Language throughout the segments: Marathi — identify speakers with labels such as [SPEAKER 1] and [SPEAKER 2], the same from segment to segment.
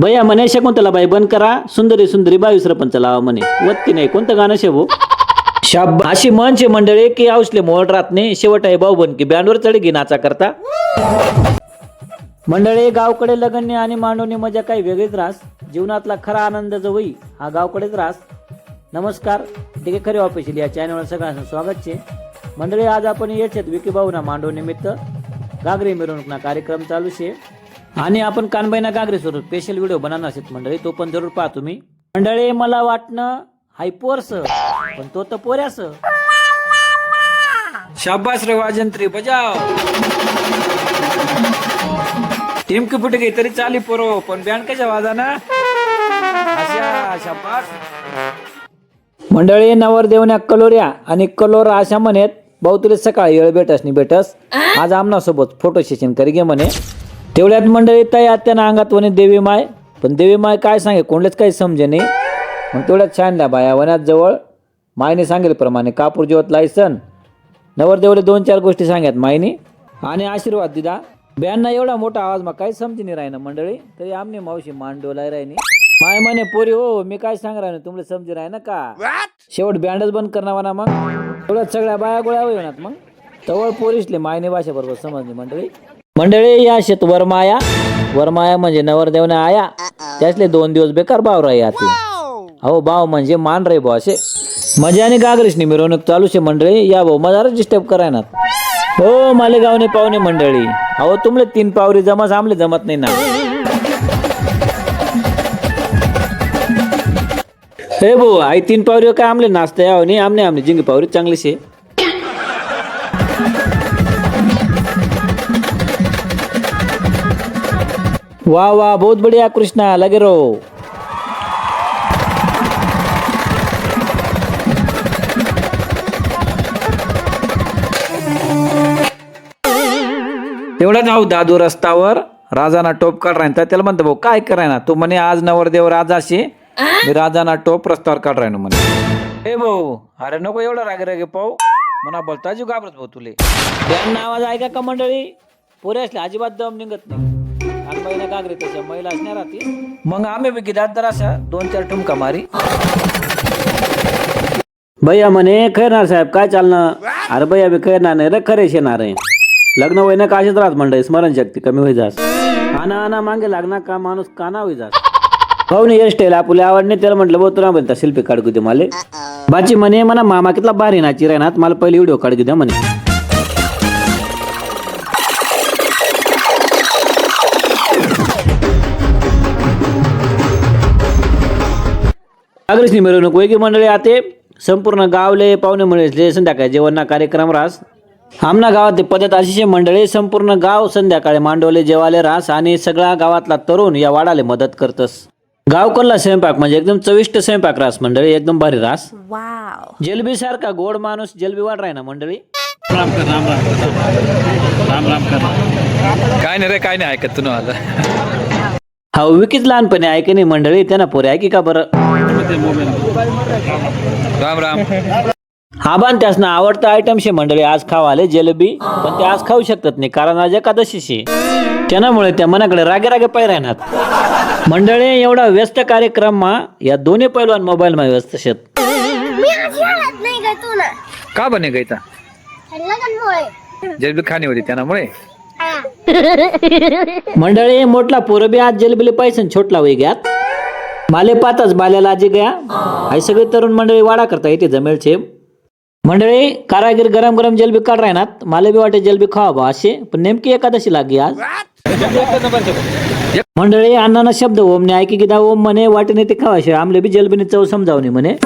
[SPEAKER 1] बया म्हणे शकुंतला बाई बंद करा. सुंदरी सुंदरी बावीस सरपंच लावा म्हणे. वत्ती नाही. कोणतं गाणं शेवो शाब अशी मनचे मंडळी की औसले मोड राहत नाही. शेवट आहे भाऊ बन की बँडवर चढ घे नाचा करता. मंडळी गावकडे लगन्य आणि मांडवणी मजा काही वेगळीच रास. जीवनातला खरा आनंद जो होई हा गावकडेच रास. नमस्कार. ठीक आहे खरे ऑफिशियल या चॅनलवर सगळ्यांचं स्वागत छे मंडळी आज आपण येत विकी भाऊना मांडव निमित्त. गागरी मिरवणूकना कार्यक्रम चालू शे आणि आपण कानबाईना गागरी स्वरूप स्पेशल व्हिडिओ बनवणार आहेत मंडळी. तो पण जरूर पहा तुम्ही. मंडळी मला वाटणं हाय पोरस पण तो तर पोऱ्यास शाबास रे वाजंत्री बजाव. टीम की फुट गई तरी चाली पोरो पण बँड कशा वाजाना? शाबास. मंडळी नवर देवण्या कलोऱ्या आणि कलोरा अशा म्हणत भाऊ तुला सकाळी वेळ भेटस नाही भेटस. आज आमनासोबत फोटो सेशन करी घे म्हणे. तेवढ्यात मंडळी ताई आत्याना अंगात वने देवी माय. पण देवी माय काय सांगे कोणलेच काही समजे नाही. मग तेवढ्यात छानल्या बाया वनात जवळ. मायने सांगितल्याप्रमाणे कापूर जेवत लायसन. नवर देवले दोन चार गोष्टी सांगत मायनी आणि आशीर्वाद दिला ब्यांना एवढा मोठा आवाज मग काही समजी नाही राहिना मंडळी. तरी आमने मावशी मान डोलाय राहिनी. माय म्हणे पोरी हो मी काय सांग राहिनो तुमले समजी राही ना का शेवट बँडच बंद करणार मग. एवढ्यात सगळ्या बाया गोळ्या होईनात मग. तवळ पोरीसले मायने भाषा बरोबर समजली मंडळी. मंडळी या शेत वरमाया. वरमाया म्हणजे नवरदेवने आया. त्यातले दोन दिवस बेकार भाव राही आते. अहो भाव म्हणजे मान रे भाऊ असे. मजा आणि गागरीशनी मिरवणूक चालू शे मंडळी. या भाऊ मजारच डिस्टर्ब करायनात. हो मालेगावने पाहुणे मंडळी. अहो तुमले तीन पावरी जमा आमले जमत नाही ना. हे भाऊ आई तीन पावरी काय आमले नाचता यावं? नाही आमने आमने जिंगी पावरी चांगली शे वाह वाह बहुत बढ़िया कृष्णा लगे रहो। तेवढा जाऊ दादू रस्त्यावर राजाना टोप काढ राहिना. त्याला म्हणतो भाऊ काय करायना तू म्हणे आज नवरदेव राजाशी मी राजाना टोप रस्त्यावर काढ राहिनो म्हणे. हे भाऊ अरे नको एवढा राग रागे पाहू. म्हणा बोलता जीव घाबरत भाऊ तुले. त्यांना आवाज ऐका का मंडळी? पुरे असले अजिबात दम निघत नाही. त्याच्या महिला असणार मग आम्ही बी गिदात तर अशा दोन चार ठुमका मारी. भैया म्हणे खैरणार साहेब काय चालणं? अरे भैया बी खैरणार नाही रे खरे शेणार आहे. लग्न होईना काशीच राहत म्हण स्मरण शक्ती कमी होई जास. आना आना मागे लागणार का माणूस काना होई जास. भाऊ भाऊने हेअरस्टाईल आपल्या आवडणे त्याला म्हटलं बो तुला म्हणता शिल्पी काढू दे मला. बाची म्हणे म्हणा मामा कितला भारी नाची राहणार मला पहिले व्हिडिओ काढू द्या म्हणे. नागरिक मिरवणूक वेगळी मंडळी आते. संपूर्ण गावले पाहुणे मिळले संध्याकाळी जेवणना कार्यक्रम रास. आमना गावात ते पद्धत अशी शे मंडळी संपूर्ण गाव संध्याकाळी मांडवले जेवाले रास आणि सगळा गावातला तरुण या वाडाले मदत करतस. गावकडला स्वयंपाक म्हणजे एकदम चविष्ट स्वयंपाक रास मंडळी एकदम भारी रास. जलबी सारखा गोड माणूस जलबी वाढ राही ना मंडळी.
[SPEAKER 2] काय नाही रे काय नाही ऐकत तू आता
[SPEAKER 1] हा विकीच लहानपणी ऐके नाही मंडळी? त्यांना पोरे ऐकी का बरं?
[SPEAKER 2] राम राम.
[SPEAKER 1] हा बान त्यासना आवडतं आयटम शे मंडळी. आज खावाले जलेबी पण ते आज खाऊ शकतात नाही कारण आज एकादशी शे त्यामुळे त्या मनाकडे रागे रागे पाय राहणार. मंडळी एवढा व्यस्त कार्यक्रम मा या दोन्ही पैलवान मोबाईल मध्ये व्यस्त शेत.
[SPEAKER 3] मी आज शाळेत नाही ग तू ना.
[SPEAKER 2] का बने गईता
[SPEAKER 3] लग्नमुळे
[SPEAKER 2] जलबी खाणी होती त्यामुळे
[SPEAKER 1] मंडळी मोठला पोरबी आज जलेबीले पैसे छोटला वय घ्यात माले पाताच बाल्याला आजी गया. आई सगळे तरुण मंडळी वाडा करता येते जमेलचे. मंडळी कारागीर गरम गरम जलबी काढ राहणार माले बी वाटे जलबी खावा बा असे पण नेमकी एकादशी लागी आज. मंडळी अण्णाना शब्द ओमने ऐकी की दा ओम म्हणे वाटेने ते खावाशे आमले बी जलबीने चव समजावणे म्हणे.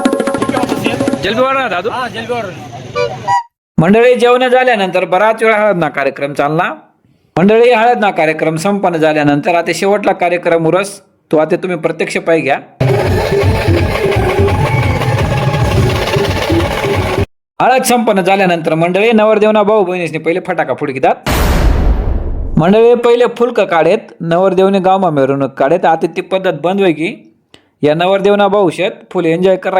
[SPEAKER 2] जलबी वाढणार दादू? मंडळी जेवण झाल्यानंतर बराच वेळा हळद ना कार्यक्रम चालला. मंडळी हळद ना कार्यक्रम संपन्न झाल्यानंतर आता शेवटला कार्यक्रम उरस. तो आता तुम्ही प्रत्यक्ष पाय घ्या. हळद संपन्न झाल्यानंतर मंडळी नवरदेवना भाऊ बहिणीसने पहिले फटाका फुडकितात मंडळी पहिले फुलक काढेत नवरदेवने गावमा मिरवणूक काढेत. आता ती पद्धत बंद होई की या नवरदेवना भाऊ शेत फुल एन्जॉय कर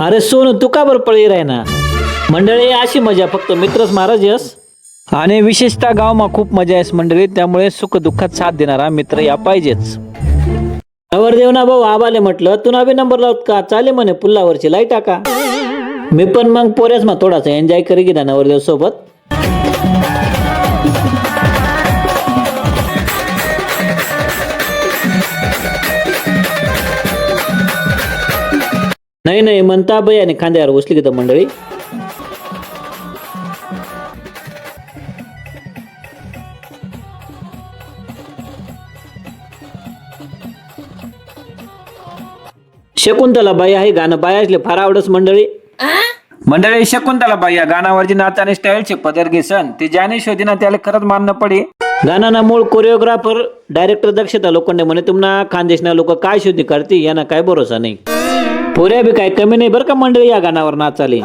[SPEAKER 1] अरे सोनू तू का बरं पळी राय ना मंडळी अशी मजा फक्त मित्रच महाराज यस आणि विशेषतः गावमा खूप मजा आहे मंडळी त्यामुळे सुख दुःखात साथ देणारा मित्र या पाहिजेच. नवरदेव ना भाऊ आबाले म्हटलं तुला बी नंबर लावत का? चाले म्हणे पुल्लावरची लाइट टाका. मी पण मग पोऱ्याच मग थोडासा एन्जॉय करी गेला नवरदेव सोबत. नाही नाही म्हणता बाई आणि खांद्यावर घुसली की मंडळी. शकुंतला बाई आहे गाणं बाई असले फार आवडच मंडळी.
[SPEAKER 2] मंडळी शकुंतला बाई या गाण्यावरची नाचाने स्टाईलचे पदर घेसन. ते ज्याने शोधीना त्याला खरंच मानणं पडे
[SPEAKER 1] गाण्याना मूळ कोरिओग्राफर डायरेक्टर दक्षता लोखंडे म्हणे तुम्हाला खानदेशना लोक काय शोधी करते यांना काय भरोसा नाही. पोऱ्या बी काय कमी नाही बरं का मंडळी या गाण्यावर नाचाली.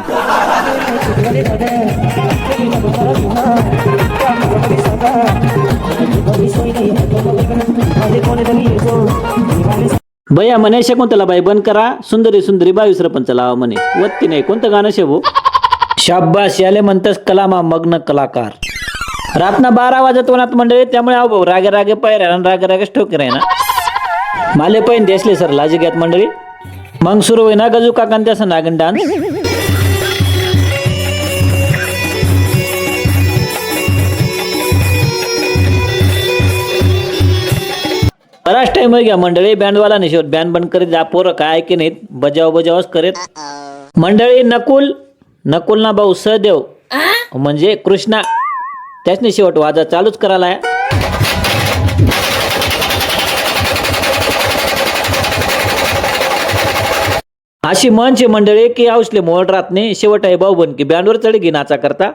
[SPEAKER 1] बया म्हणे शकुंतला बाई बंद करा? सुंदरी सुंदरी बावीस रपंच लावा म्हणे. वत्ती नाही कोणतं गाणं शेवू शाब्बास याले म्हणतस कलामा मग्न कलाकार. रातना बारा वाजत वनात मंडळी त्यामुळे अहो भाऊ रागे रागे पायऱ्या रागे रागे ठोके आहे ना माले पैन देसले सर लाजी घ्यात मंडळी. मग सुरू होईना गजू काकांत त्याचा नागन डान्स बराच टाइम घ्या मंडळी बँडवाला शेवट. बँड बंद करीत जा पोरं काय की नाहीत बजाव बजावच करीत. मंडळी नकुल नकुल ना भाऊ सहदेव म्हणजे कृष्णा त्याचने शेवट वाजा चालूच करायला अशी मनचे मंडळी की औसले मोड राहत नाही. शेवट आहे भाऊ बन की बँडवर चढ घे नाचा करता.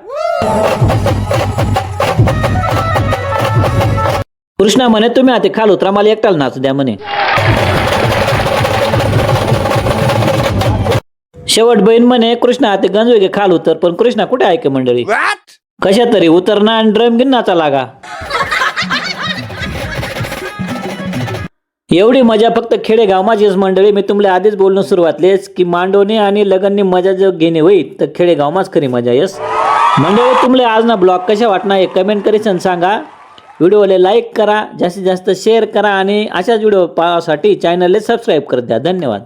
[SPEAKER 1] कृष्णा म्हणे तुम्ही आता खाल उतरा मला एकटाला नाचू द्या म्हणे. शेवट बहीण म्हणे कृष्णा आता गंजवे खाल उतर पण कृष्णा कुठे ऐके मंडळी? कशा तरी उतरणं आणि ड्रम घेऊन नाचा लागा. एवढी मजा फक्त खेडेगावमाचीच मंडळी. मी तुम्हाला आधीच बोलणं सुरुवातलेच की मांडवणे आणि लगनने मजा जर घेणे होईल तर खेडेगावमाच खरी मजा येस? मंडळी तुम्हाला आज ना ब्लॉग कशा वाटणार हे कमेंट करीसन सांगा. व्हिडिओला लाईक करा जास्तीत जास्त शेअर करा आणि अशाच व्हिडिओ पाहण्यासाठी चॅनलला सबस्क्राईब करत द्या. धन्यवाद.